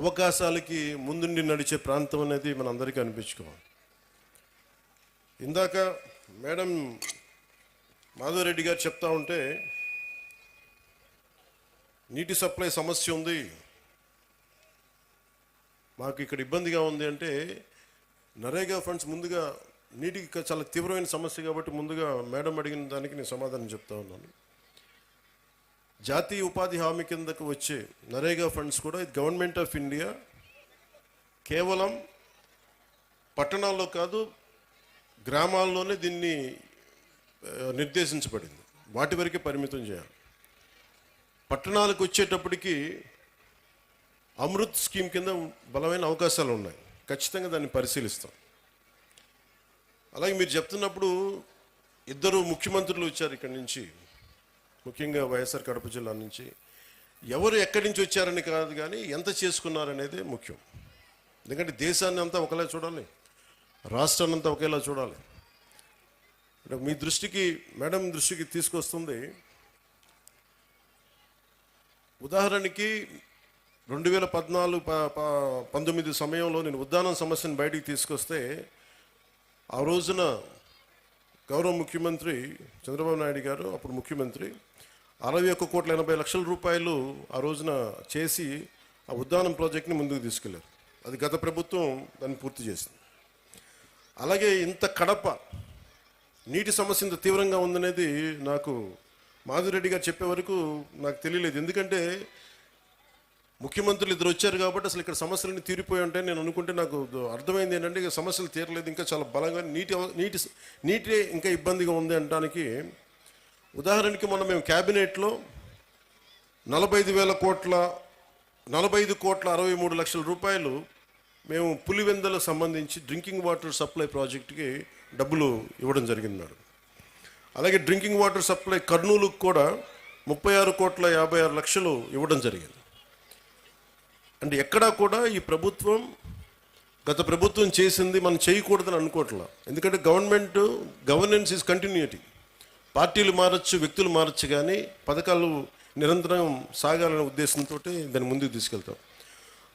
అవకాశాలకి ముందుండి నడిచే ప్రాంతం అనేది మన అందరికీ అనిపించుకోవాలి. ఇందాక మేడం మాధవరెడ్డి గారు చెప్తా ఉంటే నీటి సప్లై సమస్య ఉంది మాకు ఇక్కడ ఇబ్బందిగా ఉంది అంటే నరేగా ఫండ్స్ ముందుగా నీటికి చాలా తీవ్రమైన సమస్య కాబట్టి ముందుగా మేడం అడిగిన దానికి నేను సమాధానం చెప్తా ఉన్నాను. జాతీయ ఉపాధి హామీ కిందకు వచ్చే నరేగా ఫండ్స్ కూడా ఇది గవర్నమెంట్ ఆఫ్ ఇండియా కేవలం పట్టణాల్లో కాదు గ్రామాల్లోనే దీన్ని నిర్దేశించబడింది. వాటి వరకే పరిమితం చేయాలి. పట్టణాలకు వచ్చేటప్పటికి అమృత్ స్కీమ్ కింద బలమైన అవకాశాలు ఉన్నాయి. ఖచ్చితంగా దాన్ని పరిశీలిస్తాం. అలాగే మీరు చెప్తున్నప్పుడు ఇద్దరు ముఖ్యమంత్రులు వచ్చారు ఇక్కడి నుంచి. ముఖ్యంగా వైఎస్ఆర్ కడప జిల్లా నుంచి ఎవరు ఎక్కడి నుంచి వచ్చారని కాదు కానీ ఎంత చేసుకున్నారనేది ముఖ్యం. ఎందుకంటే దేశాన్ని అంతా ఒకలా చూడాలి రాష్ట్రాన్ని అంతా ఒకేలా చూడాలి. అంటే మీ దృష్టికి మేడం దృష్టికి తీసుకొస్తుంది ఉదాహరణకి రెండు వేల పద్నాలుగు ప- ప- పంతొమ్మిది సమయంలో నేను ఉద్దానం సమస్యను బయటికి తీసుకొస్తే ఆ రోజున గౌరవ ముఖ్యమంత్రి చంద్రబాబు నాయుడు గారు అప్పుడు ముఖ్యమంత్రి అరవై ఒక్క కోట్ల ఎనభై లక్షల రూపాయలు ఆ రోజున చేసి ఆ ఉద్దానం ప్రాజెక్ట్ని ముందుకు తీసుకెళ్ళారు. అది గత ప్రభుత్వం దాన్ని పూర్తి చేసింది. అలాగే ఇంత కడప నీటి సమస్య ఇంత తీవ్రంగా ఉందనేది నాకు మాధురెడ్డి గారు చెప్పే వరకు నాకు తెలియలేదు. ఎందుకంటే ముఖ్యమంత్రులు ఇద్దరు వచ్చారు కాబట్టి అసలు ఇక్కడ సమస్యలన్నీ తీరిపోయి ఉంటాయి నేను అనుకుంటే నాకు అర్థమైంది ఏంటంటే ఇక సమస్యలు తీరలేదు ఇంకా చాలా బలంగా నీటి నీటి నీటి ఇంకా ఇబ్బందిగా ఉంది అనడానికి ఉదాహరణకి మొన్న మేము క్యాబినెట్లో నలభై ఐదు వేల కోట్ల నలభై ఐదు కోట్ల అరవై మూడు లక్షల రూపాయలు మేము పులివెందలకు సంబంధించి డ్రింకింగ్ వాటర్ సప్లై ప్రాజెక్టుకి డబ్బులు ఇవ్వడం జరిగింది మేడం. అలాగే డ్రింకింగ్ వాటర్ సప్లై కర్నూలుకు కూడా ముప్పై ఆరు కోట్ల యాభై ఆరు లక్షలు ఇవ్వడం జరిగింది. అంటే ఎక్కడా కూడా ఈ ప్రభుత్వం గత ప్రభుత్వం చేసింది మనం చేయకూడదని అనుకోవట్లా. ఎందుకంటే గవర్నమెంట్ గవర్నెన్స్ ఈజ్ కంటిన్యూటీ పార్టీలు మారచ్చు వ్యక్తులు మారచ్చు కానీ పథకాలు నిరంతరం సాగాలనే ఉద్దేశంతో దాన్ని ముందుకు తీసుకెళ్తాం.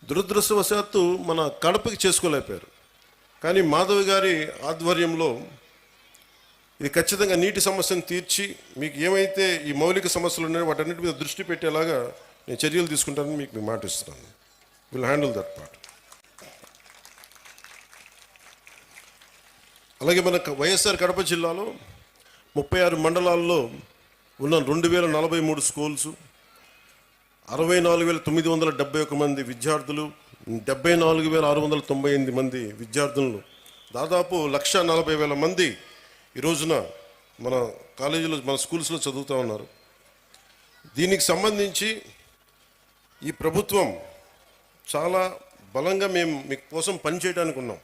దురదృష్టవశాత్తు మన కడపకి చేసుకోలేకపోయారు. కానీ మాధవ్ గారి ఆధ్వర్యంలో ఇది ఖచ్చితంగా నీటి సమస్యను తీర్చి మీకు ఏమైతే ఈ మౌలిక సమస్యలు ఉన్నాయో వాటన్నిటి మీద దృష్టి పెట్టేలాగా నేను చర్యలు తీసుకుంటానని మీకు మీకు మాట ఇస్తున్నాను. విల్ హ్యాండిల్ దట్ పార్ట్ అలాగే మన వైఎస్ఆర్ కడప జిల్లాలో ముప్పై ఆరు మండలాల్లో ఉన్న రెండు వేల నలభై మూడు స్కూల్స్ అరవై నాలుగు వేల తొమ్మిది వందల డెబ్బై ఒక మంది విద్యార్థులు డెబ్బై నాలుగు వేల ఆరు వందల తొంభై ఎనిమిది మంది విద్యార్థులను దాదాపు లక్ష నలభై వేల మంది ఈ రోజున మన కాలేజీలో మన స్కూల్స్లో చదువుతూ ఉన్నారు. దీనికి సంబంధించి ఈ ప్రభుత్వం చాలా బలంగా మేము మీ కోసం పనిచేయడానికి ఉన్నాం.